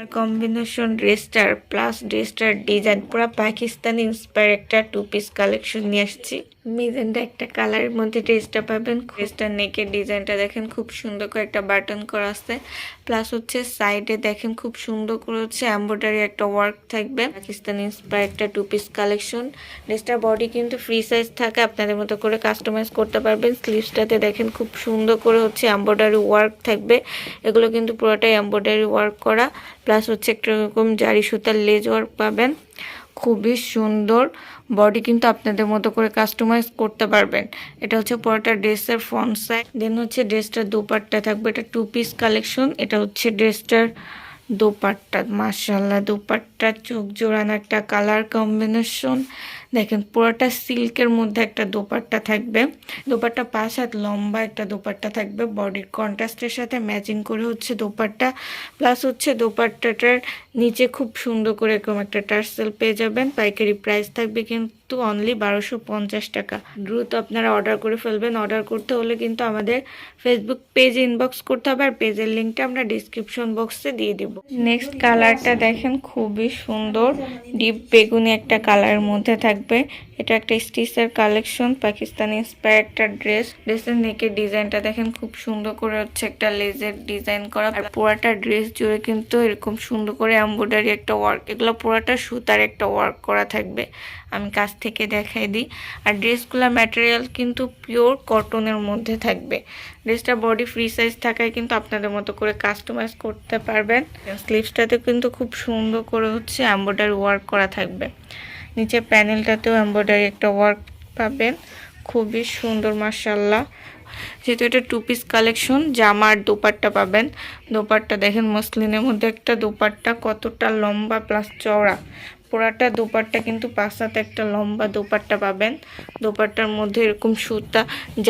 আর combination ড্রেসটার plus ড্রেসটার design পুরো পাকিস্তানি ইন্সপায়ার একটা টু পিস কালেকশন নিয়ে আসছি। মিজেন্টা একটা কালারের মধ্যে ড্রেসটা পাবেন। ড্রেসটার নেকের ডিজাইনটা দেখেন, খুব সুন্দর করে একটা বাটন করা আছে। প্লাস হচ্ছে সাইডে দেখেন খুব সুন্দর করে হচ্ছে এম্ব্রয়ডারি একটা ওয়ার্ক থাকবে। পাকিস্তানি ইন্সপায়ার একটা টু পিস কালেকশন ড্রেসটার বডি কিন্তু ফ্রি সাইজ থাকে, আপনাদের মতো করে কাস্টমাইজ করতে পারবেন। স্লিভসটাতে দেখেন খুব সুন্দর করে হচ্ছে এম্ব্রয়ডারি ওয়ার্ক থাকবে। এগুলো কিন্তু পুরোটাই এম্ব্রয়ডারি ওয়ার্ক করা। প্লাস হচ্ছে একটা এরকম জারি সুতার লেজ ওয়ার্ক পাবেন। খুবই সুন্দর বডি কিন্তু আপনাদের মতো করে কাস্টমাইজ করতে পারবেন। এটা হচ্ছে পুরোটা ড্রেসের ফ্রন্ট সাইড দেন হচ্ছে ড্রেসটার দুপাট্টা থাকবে। এটা টু পিস কালেকশন এটা হচ্ছে ড্রেসটার দোপাট্টা। মার্শাল্লাহ দোপাট্টা, চোখ জোড়ানো একটা কালার কম্বিনেশন দেখেন, পুরোটা সিল্কের মধ্যে একটা দোপাট্টা থাকবে। দোপাট্টা পাঁচ হাত লম্বা একটা দোপাট্টা থাকবে। বডির কন্ট্রাস্টের সাথে ম্যাচিং করে হচ্ছে দোপাট্টা। প্লাস হচ্ছে দোপাট্টাটার নিচে খুব সুন্দর করে এরকম একটা টার্সেল পেয়ে যাবেন। পাইকারি প্রাইস থাকবে কিন্তু অনলি বারোশো পঞ্চাশ টাকা। দ্রুত আপনারা অর্ডার করে ফেলবেন। অর্ডার করতে হলে কিন্তু আমাদের ফেসবুক পেজ ইনবক্স করতে হবে আর পেজের লিঙ্কটা আমরা ডিসক্রিপশন বক্সে দিয়ে দেব। নেক্সট কালারটা দেখেন, খুবই সুন্দর। ডিপ বেগুনি একটা কালারের মধ্যে থাকবে। এটা একটা স্টিচের কালেকশন পাকিস্তানি ইন্সপায়ার একটা ড্রেস ড্রেসের নেকের ডিজাইনটা দেখেন, খুব সুন্দর করে হচ্ছে একটা লেজের ডিজাইন করা। আর পুরাটা ড্রেস জুড়ে কিন্তু এরকম সুন্দর করে এম্ব্রয়ডারি একটা ওয়ার্ক এগুলো পুরাটা সুতার একটা ওয়ার্ক করা থাকবে। আমি কাছ থেকে দেখাই দিই। আর ড্রেসগুলো ম্যাটেরিয়াল কিন্তু পিওর কটনের মধ্যে থাকবে। ড্রেসটা বডি ফ্রি সাইজ থাকায় কিন্তু আপনাদের মতো করে কাস্টমাইজ করতে পারবেন। স্লিভসটাতে কিন্তু খুব সুন্দর করে হচ্ছে এম্ব্রয়ডারি ওয়ার্ক করা থাকবে। নিচে প্যানেলটাতেও এম্ব্রয়ডারি একটা ওয়ার্ক পাবেন। খুবই সুন্দর মার্শাল্লাহ যেহেতু এটা টু পিস কালেকশন জামার দোপাট্টা পাবেন। দোপাট্টা দেখেন মসলিনের মধ্যে একটা দোপাট্টা কতটা লম্বা প্লাস চওড়া। পোড়াটা দোপাট্টা কিন্তু পাঁচ একটা লম্বা দোপাট্টা পাবেন। দোপাট্টার মধ্যে এরকম সুতা যা